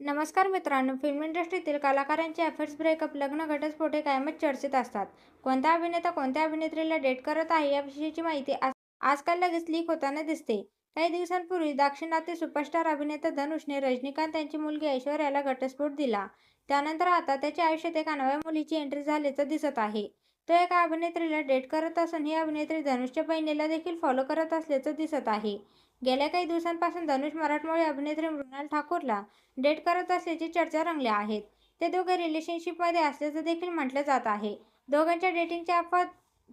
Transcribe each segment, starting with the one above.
नमस्कार मित्रांनो फिल्म इंडस्ट्रीतील कलाकारांचे अफेअर्स ब्रेकअप लग्न घटस्फोटे कायमच चर्चेत असतात. कोणता अभिनेता कोणत्या अभिनेत्रीला डेट करत आहे याविषयीची माहिती आजकाल लगेच लीक होताना दिसते. काही दिवसांपूर्वी दाक्षिणात्य सुपरस्टार अभिनेता धनुषने रजनीकांत यांची मुलगी ऐश्वर्याला घटस्फोट दिला. त्यानंतर आता त्याच्या आयुष्यात एका नव्या मुलीची एंट्री झाल्याचं दिसत आहे. तो एका अभिनेत्रीला डेट करत असून ही अभिनेत्री धनुषच्या बहिणीला देखील फॉलो करत असल्याचं दिसत आहे. गेल्या काही दिवसांपासून धनुष मराठमोळी अभिनेत्री मृणाल ठाकूरला डेट करत असल्याची चर्चा रंगल्या आहेत. ते दोघे रिलेशनशिपमध्ये असल्याचं देखील म्हटलं जात आहे. दोघांच्या डेटिंगच्या अफवा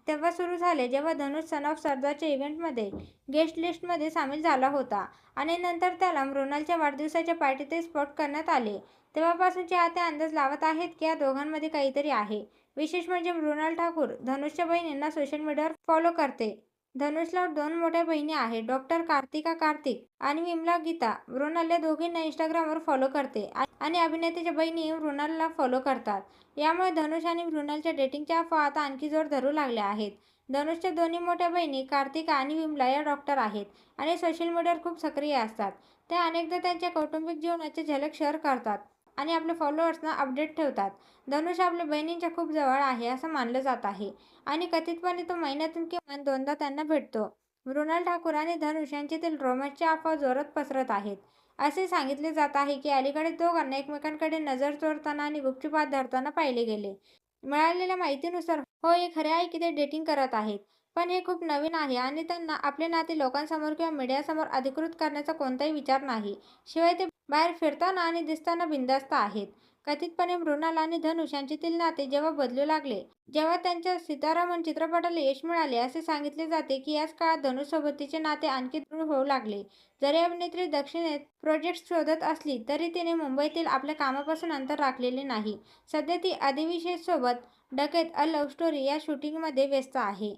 तेव्हा सुरू झाले जेव्हा धनुष सन ऑफ सरदारच्या इव्हेंटमध्ये गेस्ट लिस्टमध्ये सामील झाला होता आणि नंतर त्याला मृणालच्या वाढदिवसाच्या पार्टीतही स्पॉट करण्यात आले. तेव्हापासून चाहते अंदाज लावत आहेत की या दोघांमध्ये काहीतरी आहे. विशेष म्हणजे मृणाल ठाकूर धनुषच्या बहिणींना सोशल मीडियावर फॉलो करते. धनुषला दोन मोठ्या बहिणी आहेत. डॉक्टर कार्तिका कार्तिक आणि विमला गीता. मृणाल या दोघींना इंस्टाग्रामवर फॉलो करते आणि अभिनेत्याच्या बहिणी मृणालला फॉलो करतात. यामुळे धनुष आणि मृणालच्या डेटिंगच्या अफवा आता आणखी जोर धरू लागल्या आहेत. धनुषच्या दोन्ही मोठ्या बहिणी कार्तिका आणि विमला या डॉक्टर आहेत आणि सोशल मीडियावर खूप सक्रिय असतात. त्या अनेकदा त्यांच्या कौटुंबिक जीवनाची झलक शेअर करतात. आणि आपल्या फॉलोअर्सना अपडेट ठेवतात. धनुष आपल्या बहिणींच्या खूप जवळ आहे असं मानलं जात आहे. आणि कथितपणे तो महिन्यातून किमान दोनदा त्यांना भेटतो. मृणाल ठाकूर आणि धनुष यांच्यातील रोमॅन्सच्या अफवा जोरात पसरत आहेत. असे सांगितले जात आहे की अलीकडे दोघांना एकमेकांकडे नजर चोरताना आणि गुपचुपात धरताना पाहिले गेले. मिळालेल्या माहितीनुसार हो हे खरे आहे की ते डेटिंग करत आहेत. पण हे खूप नवीन आहे आणि त्यांना आपले नाते लोकांसमोर किंवा मीडियासमोर अधिकृत करण्याचा कोणताही विचार नाही. शिवाय ते बाहेर फिरताना आणि दिसताना बिंदास्त आहेत. कथितपणे मृणाल आणि धनुष यांच्यातील नाते जेव्हा बदलू लागले जेव्हा त्यांच्या सीतारामन चित्रपटाला यश मिळाले असे सांगितले जाते की याच काळात धनुषसोबत तिचे नाते आणखी दृढ होऊ लागले. जरी अभिनेत्री दक्षिणेत प्रोजेक्ट शोधत असली तरी तिने मुंबईतील आपल्या कामापासून अंतर राखलेले नाही. सध्या ती अधिविशेषसोबत डकेत अ लव्ह स्टोरी या शूटिंगमध्ये व्यस्त आहे.